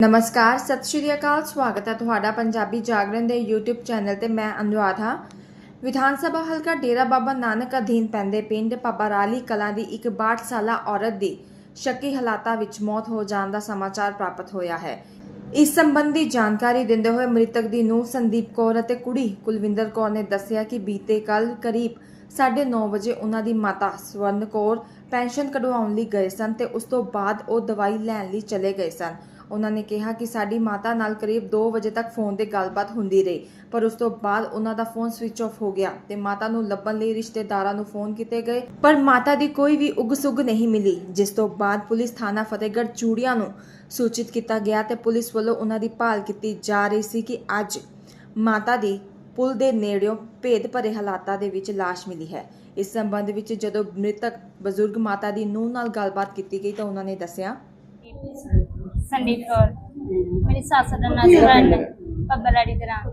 ਨਮਸਕਾਰ, ਸਤਿ ਸ਼੍ਰੀ ਅਕਾਲ, ਸਵਾਗਤ ਹੈ ਤੁਹਾਡਾ ਪੰਜਾਬੀ ਜਾਗਰਣ ਦੇ YouTube ਚੈਨਲ ਤੇ ਮੈਂ ਅਨੁਰਾਧ। ਹਾਂ ਵਿਧਾਨ ਸਭਾ ਹਲਕਾ ਡੇਰਾ ਬਾਬਾ ਨਾਨਕ ਅਧੀਨ ਪੈਂਦੇ ਪਿੰਡ ਪਬਰਾਲੀ ਕਲਾਂ ਦੀ ਇੱਕ 62 ਸਾਲਾ ਔਰਤ ਦੀ ਸ਼ੱਕੀ ਹਾਲਾਤਾਂ ਵਿੱਚ ਮੌਤ ਹੋ ਜਾਣ ਦਾ ਸਮਾਚਾਰ ਪ੍ਰਾਪਤ ਹੋਇਆ ਹੈ। ਇਸ ਸੰਬੰਧੀ ਜਾਣਕਾਰੀ ਦਿੰਦੇ ਹੋਏ ਮ੍ਰਿਤਕ ਦੀ ਨੂੰਹ ਸੰਦੀਪ ਕੌਰ ਅਤੇ ਕੁੜੀ ਕੁਲਵਿੰਦਰ ਕੌਰ ਨੇ ਦੱਸਿਆ ਕਿ ਬੀਤੇ ਕੱਲ ਕਰੀਬ 9:30 ਵਜੇ ਉਹਨਾਂ ਦੀ ਮਾਤਾ ਸਵਰਨ ਕੌਰ ਪੈਨਸ਼ਨ ਕਢਵਾਉਣ ਲਈ ਗਏ ਸਨ ਤੇ ਉਸ ਤੋਂ ਬਾਅਦ ਉਹ ਦਵਾਈ ਲੈਣ ਲਈ ਚਲੇ ਗਏ ਸਨ। ਉਹਨਾਂ ਨੇ ਕਿਹਾ ਕਿ ਸਾਡੀ ਮਾਤਾ ਨਾਲ ਕਰੀਬ 2 ਵਜੇ ਤੱਕ ਫੋਨ ਤੇ ਗੱਲਬਾਤ ਹੁੰਦੀ ਰਹੀ, ਪਰ ਉਸ ਤੋਂ ਬਾਅਦ ਉਹਨਾਂ ਦਾ ਫੋਨ ਸਵਿਚ ਆਫ ਹੋ ਗਿਆ ਤੇ ਮਾਤਾ ਨੂੰ ਲੱਭਣ ਲਈ ਰਿਸ਼ਤੇਦਾਰਾਂ ਨੂੰ ਫੋਨ ਕੀਤੇ ਗਏ, ਪਰ ਮਾਤਾ ਦੀ ਕੋਈ ਵੀ ਉਗ-ਸੁਗ ਨਹੀਂ ਮਿਲੀ, ਜਿਸ ਤੋਂ ਬਾਅਦ ਪੁਲਿਸ ਥਾਣਾ ਫਤਿਹਗੜ੍ਹ ਚੂੜੀਆਂ ਨੂੰ ਸੂਚਿਤ ਕੀਤਾ ਗਿਆ ਤੇ ਪੁਲਿਸ ਵੱਲੋਂ ਉਹਨਾਂ ਦੀ ਭਾਲ ਕੀਤੀ ਜਾ ਰਹੀ ਸੀ ਕਿ ਅੱਜ ਮਾਤਾ ਦੀ ਪੁਲ ਦੇ ਨੇੜਿਓਂ ਭੇਦ ਭਰੇ ਹਾਲਾਤਾਂ ਦੇ ਵਿੱਚ ਲਾਸ਼ ਮਿਲੀ ਹੈ। ਇਸ ਸੰਬੰਧ ਵਿੱਚ ਜਦੋਂ ਮ੍ਰਿਤਕ ਬਜ਼ੁਰਗ ਮਾਤਾ ਦੀ ਨੂੰਹ ਨਾਲ ਗੱਲਬਾਤ ਕੀਤੀ ਗਈ ਤਾਂ ਉਹਨਾਂ ਨੇ ਦੱਸਿਆ ਸੰਦੀਪ ਕੌਰ। ਮੇਰੀ ਸੱਸ ਦਾ ਨਾਂ ਸਵਰਨ ਪੱਬਲੜੀ ਦੇ ਨਾਮ।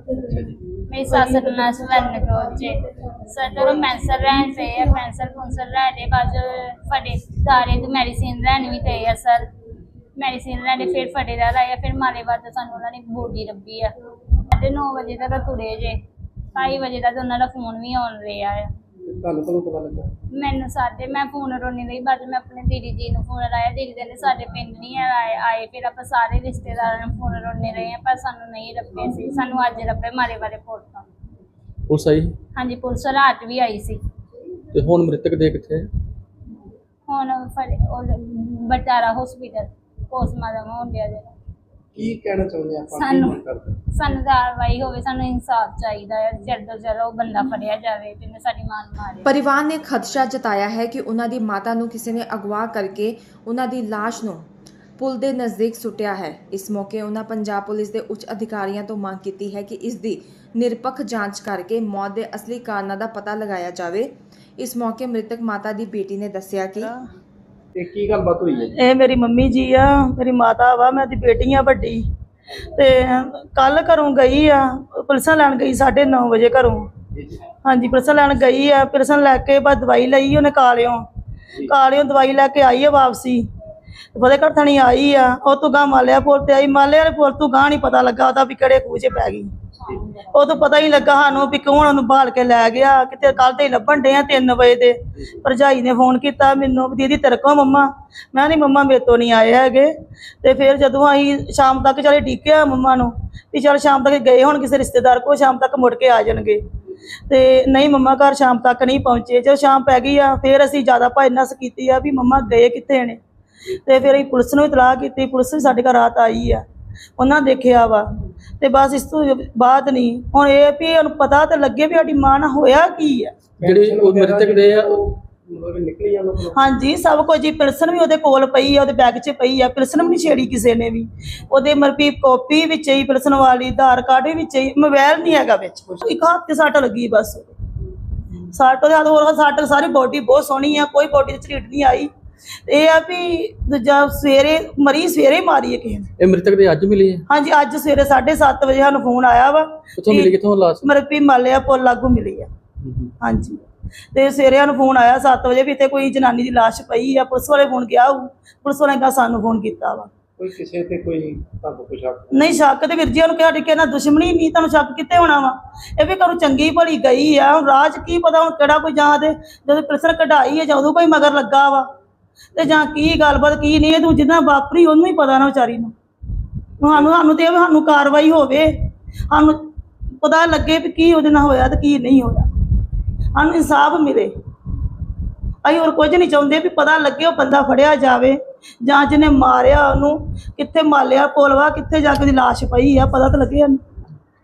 ਮੇਰੀ ਸੱਸ ਦਾ ਨਾਂ ਸਵਰਨ ਕੌਰ ਜੀ। ਸਰ, ਜਦੋਂ ਰਹਿਣ ਤੇ ਆ, ਪੈਨਸਲ ਪੁੰਸਲ ਰਹਿ ਦੇ ਫੜੇ ਦਾਰੇ ਤੋਂ ਮੈਡੀਸਿਨ ਲੈਣ ਵੀ ਤੇ ਆ, ਸਰ। ਮੈਡੀਸਿਨ ਲੈਣੇ ਫਿਰ ਫੜੇ ਦਾ ਲਾਇਆ, ਫਿਰ ਮਾਲੇ ਬਾਅਦ ਸਾਨੂੰ ਉਹਨਾਂ ਨੇ ਬੋਡੀ ਲੱਭੀ ਆ। 9 ਵਜੇ ਤੱਕ ਤੁਰੇ ਜੇ। 2:30 ਵਜੇ ਤੱਕ ਉਹਨਾਂ ਦਾ ਫੋਨ ਵੀ ਆਉਣ ਰਿਹਾ ਆ। ਤੁਹਾਨੂੰ ਕਦੋਂ ਪਤਾ ਲੱਗਾ ਮੈਨੂੰ ਸਾਡੇ ਮੈਂ ਫੋਨ ਰੋਣੀ ਲਈ ਬਾਅਦ 'ਚ ਮੈਂ ਆਪਣੇ ਦੀਦੀ ਜੀ ਨੂੰ ਫੋਨ ਲਾਇਆ ਦੀਦੀ ਕਹਿੰਦੇ ਸਾਡੇ ਪਿੰਡ ਨਹੀਂ ਆਏ ਆਏ ਫਿਰ ਆਪਾਂ ਸਾਰੇ ਰਿਸ਼ਤੇਦਾਰਾਂ ਨੂੰ ਫੋਨ ਰੋਣੇ ਰਹੇ ਆ ਪਰ ਸਾਨੂੰ ਨਹੀਂ ਲੱਭੇ ਸੀ ਸਾਨੂੰ ਅੱਜ ਲੱਭੇ ਮਾਰੇ ਵਾਲੇ ਪੋਰਟ ਤੋਂ। ਪੁਲਿਸ ਆਈ? ਹਾਂਜੀ ਪੁਲਿਸ ਰਾਤ ਵੀ ਆਈ ਸੀ। ਤੇ ਹੁਣ ਮ੍ਰਿਤਕ ਦੇ ਕਿੱਥੇ ਹੈ? ਹੁਣ ਫੜ- ਉਹ ਬਟਾਰਾ ਹਸਪੀਟਲ ਪੋਸਟਮਾਰਟਮ ਹੋਣ ਡਿਆ ਜੇ। ਕੀ ਕਹਿਣਾ ਚਾਹੁੰਦੇ ਆਪਾਂ? ਸਾਨੂੰ- ਕੀ ਕਰਦੇ ਸਾਨੂੰ ਕਾਰਵਾਈ ਹੋਵੇ ਸਾਨੂੰ ਇਨਸਾਫ ਚਾਹੀਦਾ ਹੈ ਜਲਦ ਤੋਂ ਜਲਦ ਉਹ ਬੰਦਾ ਫੜਿਆ ਜਾਵੇ ਜਿਹਨੇ ਸਾਡੀ ਮਾਂ ਨੂੰ ਮਾਰਿਆ ਪਰਿਵਾਰ ਨੇ ਖਦਸ਼ਾ ਜਤਾਇਆ ਹੈ ਕਿ ਉਹਨਾਂ ਦੀ ਮਾਤਾ ਨੂੰ ਕਿਸੇ ਨੇ ਅਗਵਾ ਕਰਕੇ ਉਹਨਾਂ ਦੀ ਲਾਸ਼ ਨੂੰ ਪੁਲ ਦੇ ਨਜ਼ਦੀਕ ਸੁੱਟਿਆ ਹੈ। ਇਸ ਮੌਕੇ ਉਹਨਾਂ ਪੰਜਾਬ ਪੁਲਿਸ ਦੇ ਉੱਚ ਅਧਿਕਾਰੀਆਂ ਤੋਂ ਮੰਗ ਕੀਤੀ ਹੈ ਕਿ ਇਸ ਦੀ ਨਿਰਪੱਖ ਜਾਂਚ ਕਰਕੇ ਮੌਤ ਦੇ ਅਸਲੀ ਕਾਰਨਾਂ ਦਾ ਪਤਾ ਲਗਾਇਆ ਜਾਵੇ। ਇਸ ਮੌਕੇ ਮ੍ਰਿਤਕ ਮਾਤਾ ਦੀ ਬੇਟੀ ਨੇ ਦੱਸਿਆ ਕਿ ਤੇ ਕੀ ਗੱਲਬਾਤ ਹੋਈ ਹੈ ਜੀ? ਇਹ ਮੇਰੀ ਮੰਮੀ ਜੀ ਆ ਮੇਰੀ ਮਾਤਾ ਵਾ ਮੈਂ ਦੀ ਬੇਟੀ ਆ ਵੱਡੀ। ਤੇ ਕੱਲ ਘਰੋਂ ਗਈ ਆ ਪੁਲਿਸਾਂ ਲੈਣ ਗਈ 9:30 ਵਜੇ ਘਰੋਂ। ਹਾਂਜੀ ਪੁਲਿਸਾਂ ਲੈਣ ਗਈ ਆ ਪੁਲਿਸਾਂ ਲੈ ਕੇ ਬਾਅਦ ਦਵਾਈ ਲਈ ਉਹਨੇ ਕਾਲਿਓ। ਕਾਲਿਓ ਦਵਾਈ ਲੈ ਕੇ ਆਈ ਆ ਵਾਪਸੀ। ਫਤਿਹਗੜ੍ਹ ਥਾਣੀ ਆਈ ਆ ਉਹ ਤੋਂ ਗਾਂ ਮਾਲਿਆ ਪੁਲ ਤੇ ਆਈ। ਮਾਲਿਆ ਵਾਲੇ ਪੁਲ ਤੋਂ ਗਾਂ ਨਹੀਂ ਪਤਾ ਲੱਗਾ ਉਹਦਾ ਵੀ ਕਿਹੜੇ ਖੂਹ 'ਚ ਪੈ ਗਈ। ਉਹ ਤੋਂ ਪਤਾ ਹੀ ਲੱਗਾ ਸਾਨੂੰ ਵੀ ਕੌਣ ਉਹਨੂੰ ਬਾਲ ਕੇ ਲੈ ਗਿਆ। ਕਿਤੇ ਕੱਲ ਤੇ ਹੀ ਲੱਭਣ ਡੇ ਆ 3 ਵਜੇ ਦੇ ਭਰਜਾਈ ਨੇ ਫੋਨ ਕੀਤਾ ਮੈਨੂੰ ਵੀ, ਦੀਦੀ ਤੇਰੇ ਮੰਮਾ। ਮੈਂ ਨਹੀਂ ਮੰਮਾ, ਮੇਰੇ ਤੋਂ ਨਹੀਂ ਆਏ ਹੈਗੇ। ਤੇ ਫਿਰ ਜਦੋਂ ਅਸੀਂ ਸ਼ਾਮ ਤੱਕ ਚਲੇ ਡੀਕਿਆ ਮੰਮਾ ਨੂੰ, ਵੀ ਚਲ ਸ਼ਾਮ ਤੱਕ ਗਏ ਹੁਣ ਕਿਸੇ ਰਿਸ਼ਤੇਦਾਰ ਕੋਲ, ਸ਼ਾਮ ਤੱਕ ਮੁੜ ਕੇ ਆ ਜਾਣਗੇ। ਤੇ ਨਹੀਂ ਮੰਮਾ ਘਰ ਸ਼ਾਮ ਤੱਕ ਨਹੀਂ ਪਹੁੰਚੇ। ਜਦੋਂ ਸ਼ਾਮ ਪੈ ਗਈ ਆ, ਫਿਰ ਅਸੀਂ ਜ਼ਿਆਦਾ ਭਾਈ ਨਸ ਕੀਤੀ ਆ ਵੀ ਮੰਮਾ ਗਏ ਕਿੱਥੇ ਨੇ? ਤੇ ਫਿਰ ਅਸੀਂ ਪੁਲਿਸ ਨੂੰ ਇਤਲਾਹ ਕੀਤੀ। ਪੁਲਿਸ ਵੀ ਸਾਡੇ ਘਰ ਰਾਤ ਆਈ ਆ। ਉਹਨਾਂ ਦੇਖਿਆ ਵਾ। ਤੇ ਬਸ ਇਸ ਤੋਂ ਬਾਅਦ ਨਹੀਂ ਹੁਣ ਇਹ ਵੀ ਉਹਨੂੰ ਪਤਾ ਤਾਂ ਲੱਗੇ ਵੀ ਸਾਡੀ ਮਾਂ ਨਾਲ ਹੋਇਆ ਕੀ ਆ। ਜਿਹੜੇ ਉਹ ਮ੍ਰਿਤਕ ਦੇ ਆ ਉਹ ਮਤਲਬ ਕਿ ਨਿਕਲੀ ਆ ਲੋਕ ਹਾਂਜੀ ਸਭ ਕੁਝ ਜੀ ਪਿਲਸਨ ਵੀ ਉਹਦੇ ਕੋਲ ਪਈ ਆ ਉਹਦੇ ਬੈਗ 'ਚ ਪਈ ਆ ਪਿਲਸਨ ਵੀ ਨਹੀਂ ਛੇੜੀ ਕਿਸੇ ਨੇ ਵੀ। ਉਹਦੇ ਮਰਪੀ ਕਾਪੀ ਵਿੱਚ ਹੀ ਪਿਲਸਨ ਵਾਲੀ ਆਧਾਰ ਕਾਰਡ ਵੀ ਵਿੱਚ ਹੀ ਮੋਬਾਈਲ ਨਹੀਂ ਹੈਗਾ ਵਿੱਚ ਇੱਕ ਹੱਥ ਤੇ ਸੱਟ ਲੱਗੀ ਬਸ। ਸੱਟ ਉਹਦੇ ਹੱਥ ਹੋਰ ਸੱਟ ਸਾਰੀ ਬੋਡੀ ਬਹੁਤ ਸੋਹਣੀ ਆ ਕੋਈ ਬੋਡੀ 'ਚ ਝਰੀਟ ਨਹੀਂ ਆਈ। ਇਹ ਆ ਵੀ ਦੂਜਾ ਸਵੇਰੇ ਮਰੀ ਸਵੇਰੇ ਮਾਰੀ ਹੈ ਕਿਸੇ ਨੇ। ਇਹ ਮ੍ਰਿਤਕ ਦੇ ਅੱਜ ਮਿਲੀ ਹੈ? ਹਾਂਜੀ ਅੱਜ ਸਵੇਰੇ 7:30 ਵਜੇ ਸਾਨੂੰ ਫੋਨ ਆਇਆ ਵਾ ਕਿੱਥੋਂ ਮਿਲੀ ਕਿੱਥੋਂ ਲਾਸ਼? ਮਰਪੀ ਮਾਲਿਆ ਪੁੱਲ ਲਾਗੂ ਮਿਲੀ ਆ। ਹਾਂਜੀ। ਤੇ ਸਵੇਰੇ ਨੂੰ ਫੋਨ ਆਇਆ 7 ਵਜੇ ਵੀ ਇੱਥੇ ਕੋਈ ਜਨਾਨੀ ਦੀ ਲਾਸ਼ ਪਈ ਆ ਪੁਲਿਸ ਵਾਲੇ ਫੋਨ ਗਿਆ ਹੋਊ ਪੁਲਿਸ ਵਾਲੇ ਨੇ ਸਾਨੂੰ ਫੋਨ ਕੀਤਾ ਵਾ। ਕੋਈ ਕਿਸੇ ਤੇ ਕੋਈ ਤੁਹਾਨੂੰ ਕੋਈ ਸ਼ੱਕ? ਨਹੀਂ ਸ਼ੱਕ ਤੇ ਵੀਰ ਜੀ ਨੂੰ ਕਿਹਾ ਟਿਕੇ ਨਾ ਦੁਸ਼ਮਣੀ ਨਹੀਂ ਤੁਹਾਨੂੰ ਸ਼ੱਕ ਕਿੱਥੇ ਹੋਣਾ ਵਾ? ਇਹ ਵੀ ਘਰੋਂ ਚੰਗੀ ਭਲੀ ਗਈ ਆ ਹੁਣ ਰਾਜ ਕੀ ਪਤਾ ਹੁਣ ਕਿਹੜਾ ਕੋਈ ਜਾਂ ਜਦੋਂ ਪੁਲਿਸ ਨੇ ਕਢਾਈ ਹੈ ਜਾਂ ਉਦੋਂ ਕੋਈ ਮਗਰ ਲੱਗਾ ਵਾ। ਤੇ ਜਾਂ ਕੀ ਗੱਲਬਾਤ ਕੀ ਨਹੀਂ ਇਹ ਤੂੰ ਜਿੱਦਾਂ ਵਾਪਰੀ ਉਹਨੂੰ ਹੀ ਪਤਾ ਨਾ ਵਿਚਾਰੀ ਨੂੰ। ਸਾਨੂੰ ਸਾਨੂੰ ਤੇ ਸਾਨੂੰ ਕਾਰਵਾਈ ਹੋਵੇ। ਸਾਨੂੰ ਪਤਾ ਲੱਗੇ ਵੀ ਕੀ ਉਹਦੇ ਨਾਲ ਹੋਇਆ ਤੇ ਕੀ ਨਹੀਂ ਹੋਇਆ। ਸਾਨੂੰ ਇਨਸਾਫ ਮਿਲੇ। ਅਸੀਂ ਹੋਰ ਕੁਝ ਨਹੀਂ ਚਾਹੁੰਦੇ ਵੀ ਪਤਾ ਲੱਗੇ ਉਹ ਬੰਦਾ ਫੜਿਆ ਜਾਵੇ ਜਾਂ ਜਿਹਨੇ ਮਾਰਿਆ ਉਹਨੂੰ ਕਿੱਥੇ ਮਾਲਿਆ ਕੋਲਵਾ ਕਿੱਥੇ ਜਾ ਕੇ ਉਹਦੀ ਲਾਸ਼ ਪਈ ਆ ਪਤਾ ਤਾਂ ਲੱਗੇ ਸਾਨੂੰ।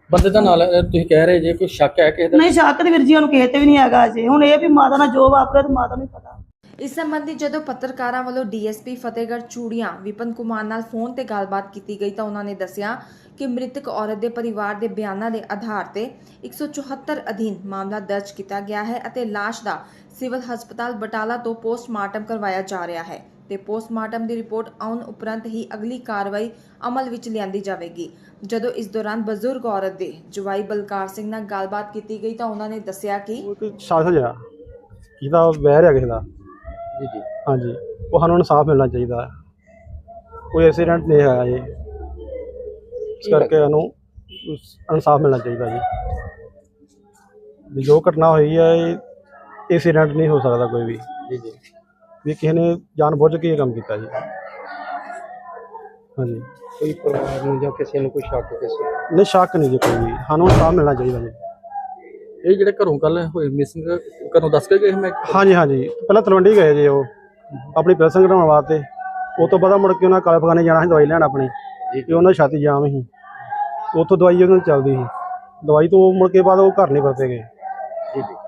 ਬੰਦੇ ਦਾ ਨਾਲ ਤੁਸੀਂ ਕਹਿ ਰਹੇ ਜੇ ਕੋਈ ਸ਼ੱਕ ਹੈ ਕਿਸੇ ਦਾ? ਨਹੀਂ ਸ਼ੱਕ ਤੇ ਵੀਰ ਜੀ ਉਹਨੂੰ ਕਿਸੇ ਤੇ ਵੀ ਨਹੀਂ ਹੈਗਾ ਅਜੇ। ਹੁਣ ਇਹ ਵੀ ਮਾਤਾ ਨਾਲ ਜੋ ਵਾਪਰਿਆ ਤੇ ਮਾਤਾ ਨੂੰ ਪਤਾ। ਇਸ ਸੰਬੰਧੀ ਜਦੋਂ ਪੱਤਰਕਾਰਾਂ ਵੱਲੋਂ ਡੀਐਸਪੀ ਫਤਿਹਗੜ੍ਹ ਚੂੜੀਆਂ ਵਿਪਨ ਕੁਮਾਰ ਨਾਲ ਫੋਨ ਤੇ ਗੱਲਬਾਤ ਕੀਤੀ ਗਈ ਤਾਂ ਉਹਨਾਂ ਨੇ ਦੱਸਿਆ ਕਿ ਮ੍ਰਿਤਕ ਔਰਤ ਦੇ ਪਰਿਵਾਰ ਦੇ ਬਿਆਨਾਂ ਦੇ ਆਧਾਰ ਤੇ 174 ਅਧੀਨ ਮਾਮਲਾ ਦਰਜ ਕੀਤਾ ਗਿਆ ਹੈ ਅਤੇ ਲਾਸ਼ ਦਾ ਸਿਵਲ ਹਸਪਤਾਲ ਬਟਾਲਾ ਤੋਂ ਪੋਸਟਮਾਰਟਮ ਕਰਵਾਇਆ ਜਾ ਰਿਹਾ ਹੈ ਤੇ ਪੋਸਟਮਾਰਟਮ ਦੀ ਰਿਪੋਰਟ ਆਉਣ ਉਪਰੰਤ ਹੀ ਅਗਲੀ ਕਾਰਵਾਈ ਅਮਲ ਵਿੱਚ ਲਿਆਂਦੀ ਜਾਵੇਗੀ। ਜਦੋਂ ਇਸ ਦੌਰਾਨ ਬਜ਼ੁਰਗ ਔਰਤ ਦੇ ਜਵਾਈ ਬਲਕਾਰ ਸਿੰਘ ਨਾਲ ਗੱਲਬਾਤ ਕੀਤੀ ਗਈ ਤਾਂ ਉਹਨਾਂ ਨੇ ਦੱਸਿਆ ਕਿ ਉਹ ਇੱਕ ਸ਼ਾਸਨ ਆ ਇਹਦਾ ਵਹਿਰ ਹੈ ਕਿਸੇ ਦਾ। ਜੀ ਜੀ। ਹਾਂਜੀ। ਉਹ ਸਾਨੂੰ ਇਨਸਾਫ ਮਿਲਣਾ ਚਾਹੀਦਾ। ਹੈ। ਕੋਈ ਐਕਸੀਡੈਂਟ ਨਹੀਂ ਹੋਇਆ ਜੀ। ਇਸ ਕਰਕੇ ਸਾਨੂੰ ਇਨਸਾਫ ਮਿਲਣਾ ਚਾਹੀਦਾ ਜੀ। ਵੀ ਜੋ ਘਟਨਾ ਹੋਈ ਹੈ ਇਹ ਐਕਸੀਡੈਂਟ ਨਹੀਂ ਹੋ ਸਕਦਾ ਕੋਈ ਵੀ। ਜੀ ਜੀ। ਵੀ ਕਿਸੇ ਨੇ ਜਾਣ ਬੁੱਝ ਕੇ ਇਹ ਕੰਮ ਕੀਤਾ ਜੀ। ਹਾਂਜੀ। ਕੋਈ ਪਰਿਵਾਰ ਨੂੰ ਜਾਂ ਕਿਸੇ ਨੂੰ ਕੋਈ ਸ਼ੱਕ ਕਿਸੇ ਨਹੀਂ ਸ਼ੱਕ ਨਹੀਂ ਜੀ ਕੋਈ ਵੀ। ਸਾਨੂੰ ਇਨਸਾਫ ਮਿਲਣਾ ਚਾਹੀਦਾ ਜੀ। ਇਹ ਜਿਹੜੇ ਘਰੋਂ ਕੱਲ ਹੋਏ ਮਿਸਿੰਗ ਘਰੋਂ ਦੱਸ ਕੇ ਗਏ ਮੈਂ? ਹਾਂਜੀ ਹਾਂਜੀ। ਪਹਿਲਾਂ ਤਲਵੰਡੀ ਗਏ ਜੀ ਉਹ। ਆਪਣੀ ਪੈਸਨ ਕਢਾਉਣ ਵਾਸਤੇ। ਉਹ ਤੋਂ ਬਾਅਦ ਮੁੜ ਕੇ ਉਹਨਾਂ ਕਾਲੇ ਬਗਾਨੇ ਜਾਣਾ ਸੀ ਦਵਾਈ ਲੈਣ ਆਪਣੀ। ਤੇ ਉਹਨਾਂ ਦੀ ਛਾਤੀ ਜਾਮ ਸੀ। ਉੱਥੋਂ ਦਵਾਈ ਉਹਨਾਂ ਦੀ ਚੱਲਦੀ ਸੀ। ਦਵਾਈ ਤੋਂ ਮੁੜ ਕੇ ਬਾਅਦ ਉਹ ਘਰ ਨਹੀਂ ਵਰਤੇ ਗਏ।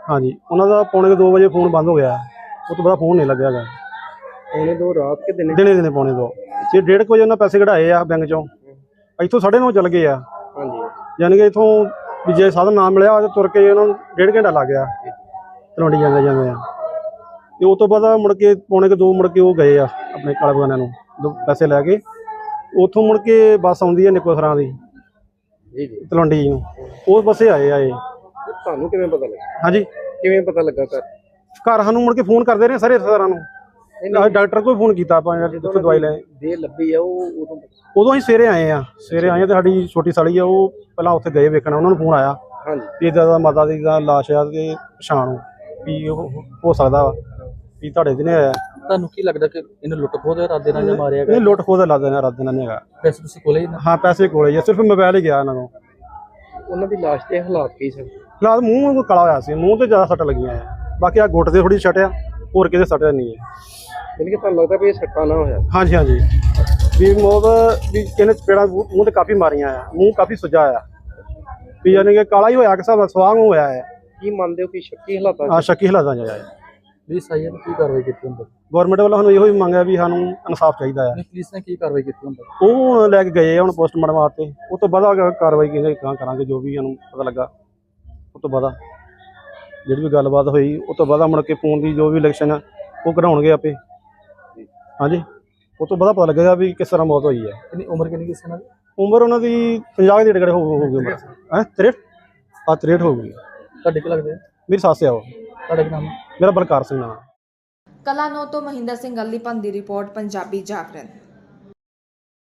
ਹਾਂਜੀ। ਉਹਨਾਂ ਦਾ ਪੌਣੇ 2 ਵਜੇ ਫੋਨ ਬੰਦ ਹੋ ਗਿਆ। ਉਹ ਤੋਂ ਬਾਅਦ ਫੋਨ ਨਹੀਂ ਲੱਗਿਆ ਗਾ ਉਹਨੇ ਦੋ ਰਾਤ ਕੇ ਦਿਨੇ ਦਿਨੇ ਦਿਨੇ ਪੌਣੇ 2 ਜੇ ਡੇਢ ਕੁ ਵਜੇ ਉਹਨਾਂ ਪੈਸੇ ਕਢਾਏ ਆ ਬੈਂਕ ਚੋਂ ਇੱਥੋਂ 9:30 ਚੱਲ ਗਏ ਆ। ਹਾਂਜੀ। ਯਾਨੀ ਕਿ ਇਥੋਂ ਵੀ ਜੇ ਸਾਧਨ ਨਾ ਮਿਲਿਆ ਤੇ ਤੁਰ ਕੇ ਉਹਨਾਂ ਨੂੰ ਡੇਢ ਘੰਟਾ ਲੱਗ ਗਿਆ। ਤਲਵੰਡੀ ਜਾਂਦੇ ਜਾਂਦੇ ਆ। ਤੇ ਉਸ ਤੋਂ ਬਾਅਦ ਮੁੜ ਕੇ ਪੌਣੇ ਕੁ ਦੋ ਮੁੜ ਕੇ ਉਹ ਗਏ ਆ ਆਪਣੇ ਕਾਲੇ ਬਗਾਨਿਆਂ ਨੂੰ ਦੋ ਪੈਸੇ ਲੈ ਕੇ। ਉੱਥੋਂ ਮੁੜ ਕੇ ਬੱਸ ਆਉਂਦੀ ਹੈ ਨਿੱਕੋ ਸਰਾਂ ਦੀ ਜੀ ਜੀ। ਤਲਵੰਡੀ ਨੂੰ। ਉਸ ਬੱਸੇ ਆਏ ਆ ਇਹ। ਤੁਹਾਨੂੰ ਕਿਵੇਂ ਪਤਾ ਲੱਗਾ? ਹਾਂਜੀ। ਕਿਵੇਂ ਪਤਾ ਲੱਗਾ ਘਰ? ਘਰ ਸਾਨੂੰ ਮੁੜ ਕੇ ਫੋਨ ਕਰਦੇ ਰਹੇ ਸਾਰੇ ਰਿਸ਼ਤੇਦਾਰਾਂ ਨੂੰ। ਆਹ ਡਾਕਟਰ ਕੋਲ ਫੋਨ ਕੀਤਾ ਆਪਾਂ ਜਿੱਥੋਂ ਦਵਾਈ ਲੈ ਦੇ ਲੱਭੀ ਆ ਉਹ ਉਦੋਂ ਉਦੋਂ ਅਸੀਂ ਸਵੇਰੇ ਆਏ ਆ ਸਵੇਰੇ ਆਏ ਆ ਤੇ ਸਾਡੀ ਛੋਟੀ ਸਾਲੀ ਆ ਉਹ ਪਹਿਲਾਂ ਉੱਥੇ ਗਏ ਵੇਖਣਾ ਉਹਨਾਂ ਨੂੰ ਫੋਨ ਆਇਆ ਹਾਂਜੀ। ਵੀ ਇਦਾਂ ਦਾ ਮਾਤਾ ਦੀ ਦਾ ਲਾਸ਼ ਆ ਤੇ ਪਛਾਣ ਹੋ ਵੀ ਉਹ ਹੋ ਸਕਦਾ ਵਾ ਵੀ ਤੁਹਾਡੇ ਦਿਨੇ ਆਇਆ। ਤੁਹਾਨੂੰ ਕੀ ਲੱਗਦਾ ਕਿ ਇਹਨੂੰ ਲੁੱਟ ਖੋਹ ਦੇ ਇਰਾਦੇ ਨਾਲ ਜਾਂ ਮਾਰਿਆ ਇਹ ਗਿਆ ਲੁੱਟ ਖੋਹ ਦਾ ਲੱਗਦਾ ਨਾ ਰੱਦ ਨਹੀਂ ਹੈਗਾ। ਪੈਸੇ ਤੁਸੀਂ ਕੋਲੇ ਹੀ ਨਾ? ਹਾਂ ਪੈਸੇ ਕੋਲੇ ਹੀ ਆ ਸਿਰਫ ਮੋਬਾਈਲ ਹੀ ਗਿਆ ਇਹਨਾਂ ਨੂੰ। ਉਹਨਾਂ ਦੀ ਲਾਸ਼ ਦੇ ਹਾਲਾਤ ਕੀ ਸਨ ਫਿਲਹਾਲ ਮੂੰਹ ਕੋਈ ਕਾਲਾ ਹੋਇਆ ਸੀ ਮੂੰਹ ਤੇ ਜ਼ਿਆਦਾ ਸੱਟ ਲੱਗੀਆਂ ਆ। ਬਾਕੀ ਆ ਗੁੱਟ ਤੇ ਥੋੜੀ ਸੱਟ ਆ ਹੋਰ ਕਿਤੇ ਸੱਟ ਨਹੀਂ ਹੈ ਯਾਨੀ ਕਿ ਤੁਹਾਨੂੰ ਲੱਗਦਾ ਵੀ ਇਹ ਸੱਟਾ ਨਾ ਹੋਇਆ। ਹਾਂਜੀ ਹਾਂਜੀ। ਵੀ ਮੌਤ ਵੀ ਕਿਨੇ ਪੇੜਾ ਮੂੰਹ ਤੇ ਕਾਫੀ ਮਾਰੀਆਂ ਆ ਮੂੰਹ ਕਾਫੀ ਸੁਜਾ ਆ। ਵੀ ਯਾਨੀ ਕਿ ਕਾਲਾ ਹੀ ਹੋਇਆ ਕਿ ਸਭ ਸਵਾਂਗ ਹੋਇਆ ਹੈ ਕੀ ਮੰਨਦੇ ਹੋ ਕਿ ਸ਼ੱਕੀ ਹਾਲਾਤਾਂ ਆ ਸ਼ੱਕੀ ਹਾਲਾਤਾਂ ਚ ਆਇਆ ਪੁਲਿਸ ਆਈ ਹੈ ਤਾਂ ਕੀ ਕਾਰਵਾਈ ਕੀਤੀ ਹੁੰਦਾ? ਗਵਰਨਮੈਂਟ ਵੱਲੋਂ ਸਾਨੂੰ ਇਹੋ ਹੀ ਮੰਗਿਆ ਵੀ ਸਾਨੂੰ ਇਨਸਾਫ ਚਾਹੀਦਾ ਆ। ਪੁਲਿਸ ਨੇ ਕੀ ਕਾਰਵਾਈ ਕੀਤੀ ਹੁੰਦਾ? ਉਹ ਹੁਣ ਲੈ ਕੇ ਗਏ ਆ ਹੁਣ ਪੋਸਟਮਾਰਟਮ ਵਾਸਤੇ। ਉਹ ਤੋਂ ਬਾਅਦ ਅਗਰ ਕਾਰਵਾਈ ਕਿਸੇ ਕਾਂ ਕਰਾਂਗੇ ਜੋ ਵੀ ਸਾਨੂੰ ਪਤਾ ਲੱਗਾ ਉਹ ਤੋਂ ਬਾਅਦ ਜਿਹੜੀ ਵੀ ਗੱਲਬਾਤ ਹੋਈ ਉਹ ਤੋਂ ਬਾਅਦ ਮੁੜ ਕੇ ਫੋਨ ਦੀ ਜੋ ਵੀ ਇਲੈਕਸ਼ਨ ਆ ਉਹ ਕਢਾਉਣਗੇ ਆਪੇ। ਹਾਂਜੀ। ਉਹ ਤੋਂ ਬਾਅਦ ਪਤਾ ਲੱਗੇਗਾ ਵੀ ਕਿਸ ਤਰ੍ਹਾਂ ਮੌਤ ਹੋਈ ਹੈ। ਕਿੰਨੀ ਉਮਰ ਕਿੰਨੀ ਕਿਸੇ ਨਾਲ ਉਮਰ ਉਹਨਾਂ ਦੀ 50 ਦੇ ਡੇੜੇ ਹੋ ਹੋ ਗਈ ਉਮਰ। ਹੈ 63 ਆ 63 ਹੋ ਗਈ। ਤੁਹਾਡੇ ਕੀ ਲੱਗਦਾ? ਮੇਰੀ ਸੱਸ ਆ ਉਹ। ਤੁਹਾਡਾ ਕੀ ਨਾਮ? ਮੇਰਾ ਬਲਕਾਰ ਸਿੰਘ ਨਾਮ। ਕਲਾਨੋ ਤੋਂ ਮਹਿੰਦਰ ਸਿੰਘ ਅਲੀਪਨ ਦੀ ਰਿਪੋਰਟ ਪੰਜਾਬੀ ਜਾਗਰਣ।